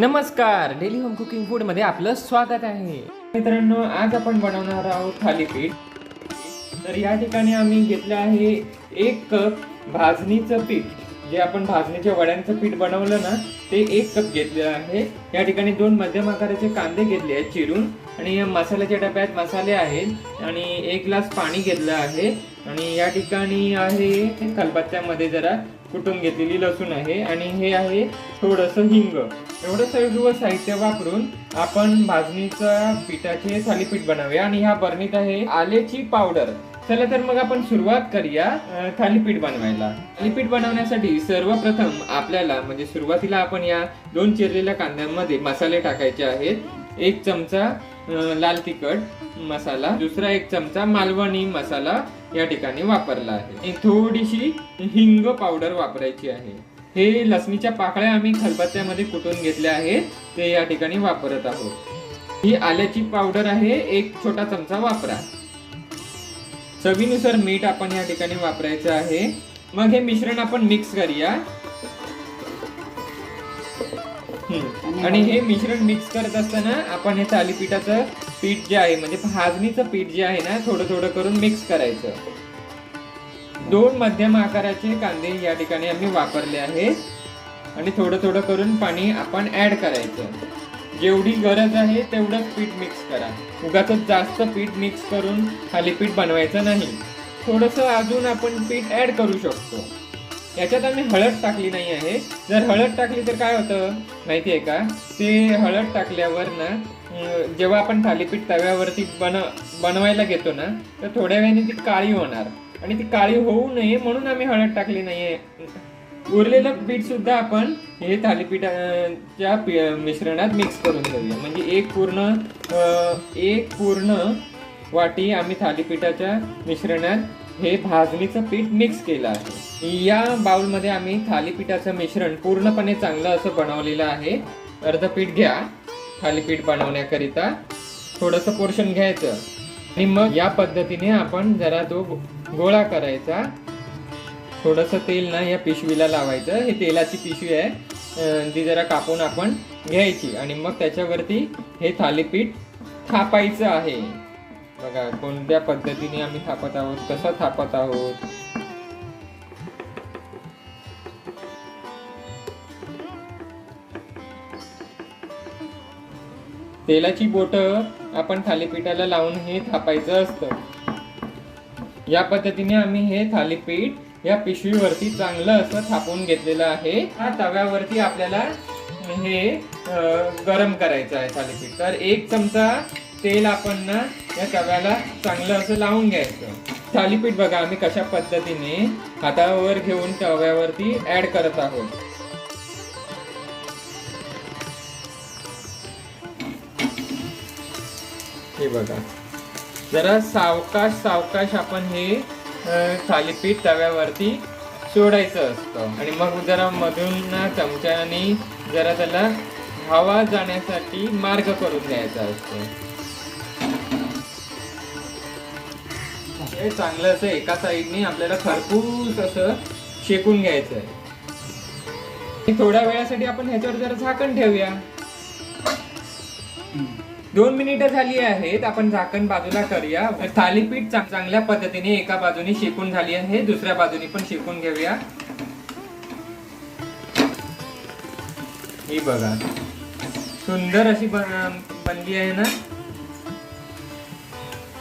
नमस्कार daily home cooking फूडमध्ये आपलं स्वागत आहे. मित्रांनो आज आपण बनवणार आहोत थालीपीठ. तर या ठिकाणी आम्ही घेतलं आहे एक कप भाजणीचं पीठ. जे आपण भाजणीच्या वड्यांचं पीठ बनवलं ना ते एक कप घेतलेलं आहे. या ठिकाणी दोन मध्यम आकाराचे कांदे घेतले आहेत चिरून. आणि या मसाल्याच्या डब्यात मसाले आहेत. आणि एक ग्लास पाणी घेतलं आहे. आणि या ठिकाणी आहे खलबत्त्यामध्ये जरा कुटून घेतलेली लसूण आहे आणि हे आहे थोडंसं हिंग. एवढं सर्व साहित्य वापरून आपण भाजणीचा पिठाचे थालीपीठ बनवूया आणि ह्या बरणीत आहे आल्याची पावडर. चला तर मग आपण सुरुवात करूया थालीपीठ बनवायला. थालीपीठ बनवण्यासाठी सर्वप्रथम आपल्याला म्हणजे सुरुवातीला आपण या दोन चिरलेल्या कांद्यांमध्ये मसाले टाकायचे आहेत. एक चमचा लाल तिखट मसाला दुसरा एक चमचा मालवणी मसाला या ठिकाणी वापरला आहे. थोडीशी हिंग पावडर वापरायची आहे. हे लसणीच्या पाकळ्या आम्ही खलबत्त्यामध्ये कुटून घेतल्या आहेत ते या ठिकाणी वापरत आहोत. ही आल्याची पावडर आहे एक छोटा चमचा वापरा. चवीनुसार मीठ आपण या ठिकाणी वापरायचं आहे. मग हे मिश्रण आपण मिक्स करूया. आणि हे मिश्रण मिक्स करत असताना आपण हे थालीपीठाचं पीठ जे आहे म्हणजे भाजणीचं पीठ जे आहे ना थोडं थोडं करून मिक्स करायचं. दोन मध्यम आकाराचे कांदे या ठिकाणी आम्ही वापरले आहेत. आणि थोडं थोडं करून पाणी आपण ऍड करायचं. जेवढी गरज आहे तेवढंच पीठ मिक्स करा. उगाच जास्त पीठ मिक्स करून थालीपीठ बनवायचं नाही. थोडंसं अजून आपण पीठ ऍड करू शकतो. याच्यात आम्ही हळद टाकली नाही आहे. जर हळद टाकली तर काय होतं माहिती आहे का? ते हळद टाकल्यावर ना जेव्हा आपण थालीपीठ तव्यावरती बन बनवायला घेतो ना तर थोड्या वेळाने ती काळी होणार. आणि ती काळी होऊ नये म्हणून आम्ही हळद टाकली नाही आहे. उरलेलं पीठ सुद्धा आपण हे थालीपीठाच्या पी- मिश्रणात मिक्स करून घेऊया. म्हणजे एक पूर्ण एक पूर्ण वाटी आम्ही थालीपीठाच्या मिश्रणात हे भाजणीचं पीठ मिक्स केलं आहे. या बाउलमध्ये आम्ही थालीपीठाचं मिश्रण पूर्णपणे चांगलं असं बनवलेलं आहे. अर्ध पीठ घ्या थालीपीठ बनवण्याकरिता थोडंसं पोर्शन घ्यायचं. आणि मग या पद्धतीने आपण जरा तो गोळा करायचा. थोडंसं तेल ना या पिशवीला लावायचं. हे तेलाची पिशवी आहे. ती जरा कापून आपण घ्यायची. आणि मग त्याच्यावरती हे थालीपीठ थापायचं आहे. बघा कोणत्या पद्धतीने आम्ही थापत आहोत कसं थापत आहोत? तेलाची बोट आपण थालीपीठाला लावून हे थापायचं असतं. या पद्धतीने आम्ही हे थालीपीठ या पिशवीवरती चांगलं असं थापून घेतलेलं आहे. हा तव्यावरती आपल्याला हे गरम करायचं आहे थालीपीठ. तर एक चमचा तेल आपण ना या तव्याला चांगलं असं लावून घ्यायचं. थालीपीठ बघा आम्ही कशा पद्धतीने हातावर घेऊन तव्यावरती ऍड करत आहोत. हे बघा. जरा सावकाश सावकाश आपण हे थालीपीठ तव्यावरती सोडायचं असतं. आणि मग जरा मधून ना चमच्याने जरा त्याला हवा जाण्यासाठी मार्ग करून द्यायचा असतो. हे चांगलं असं एका साईडने आपल्याला खरपूस असं शेकून घ्यायचं आहे थोड्या वेळासाठी आपण ह्याच्यावर जरा झाकण ठेवूया. दोन मिनिटं झाली आहेत आपण झाकण बाजूला करूया. थालीपीठ चांगल्या पद्धतीने एका बाजूने शेकून झाली आहे दुसऱ्या बाजूने पण शेकून घेऊया. ही बघा. सुंदर अशी बन- बनली आहे ना?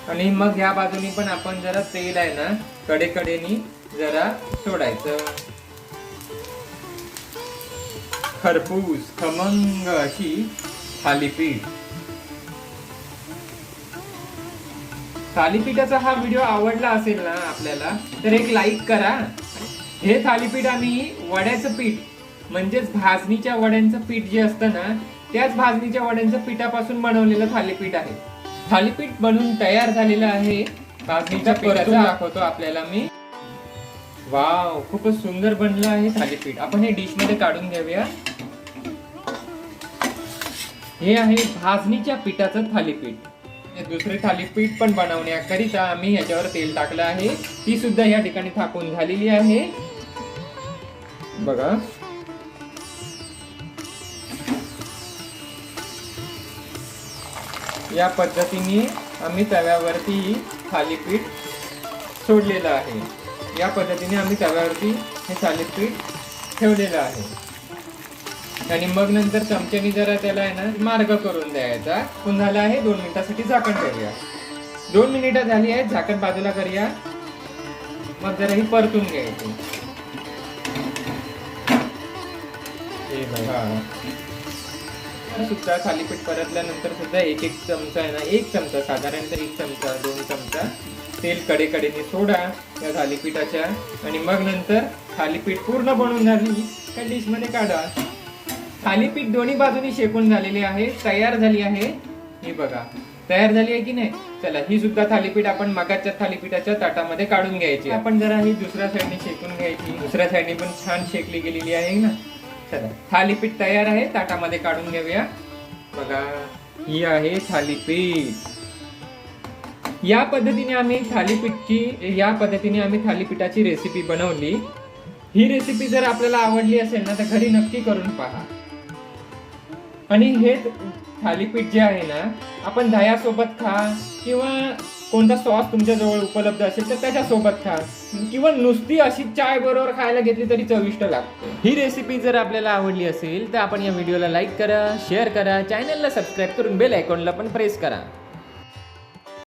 आणि मग ह्या बाजूनी पण आपण जरा तेल आहे ना कडेकडेनी जरा सोडायचं. खरपूस खमंग अशी थालीपीठ. थालीपीठाचा हा व्हिडिओ आवडला असेल ना आपल्याला तर एक लाईक करा. हे थालीपीठ आम्ही वड्याचं पीठ म्हणजेच भाजणीच्या वड्यांचं पीठ जे असतं ना त्याच भाजणीच्या वड्यांचं पिठापासून बनवलेलं थालीपीठ आहे. थालीपीठ बनवून तयार झालेलं आहे. भाजणीच्या पिठाचं दाखवतो आपल्याला मी. वाव खूपच सुंदर बनलं आहे थालीपीठ. आपण हे डिशमध्ये काढून घेऊया. हे आहे भाजणीच्या पिठाचं थालीपीठ. हे दुसरे थालीपीठ पण बनवण्याकरिता आम्ही याच्यावर तेल टाकलं आहे. ती सुद्धा या ठिकाणी थापून झालेली आहे. बघा. या पद्धतीने आम्ही तव्यावरती थालीपीठ सोडलेलं आहे. या पद्धतीने आम्ही तव्यावरती हे थालीपीठ ठेवलेलं आहे. आणि मग नंतर चमच्यानी जरा त्याला आहे ना मार्ग करून द्यायचा. पुन्हा आहे दोन मिनिटासाठी झाकण करूया. दोन मिनिटं झाली आहेत झाकण बाजूला करूया. मग जरा ही परतून घ्यायची. सुद्धा थालीपीठ परतल्यानंतर सुद्धा एक एक चमचा आहे ना एक चमचा साधारणतः एक चमचा दोन चमचा तेल कडेकडेने सोडा या थालीपीठाच्या आणि मग नंतर थालीपीठ पूर्ण बनवून झाली. त्या डिशमध्ये काढा. थालीपीठ दोन्ही बाजूनी शेकून झालेली आहे तयार झाली आहे. ही बघा तयार झाली आहे की नाही? चला ही सुद्धा थालीपीठ आपण मगाच्या थालीपीठाच्या ताटामध्ये काढून घ्यायची आपण जरा ही दुसऱ्या साईडने शेकून घ्यायची. दुसऱ्या साईडने पण छान शेकली गेलेली आहे ना. चला. थालीपीठ तयार आहे ताटामध्ये काढून घेऊया. बघा ही आहे थालीपीठ. या पद्धतीने आम्ही थालीपीठची या पद्धतीने आम्ही थालीपीठाची रेसिपी बनवली. ही रेसिपी जर आपल्याला आवडली असेल ना तर घरी नक्की करून पहा. आणि हे थालीपीठ जे आहे ना आपण दह्यासोबत खा किंवा कोणता सॉस तुमच्या जवळ उपलब्ध असेल तर त्याच्या सोबत खा. किंवा नुसती अशी चाय बरोबर खायला घेतली तरी चविष्ट लागते. ही रेसिपी जर आपल्याला आवडली असेल तर आपण या व्हिडिओला लाईक करा शेअर करा चॅनलला सबस्क्राईब करून बेल आयकॉनला पण प्रेस करा.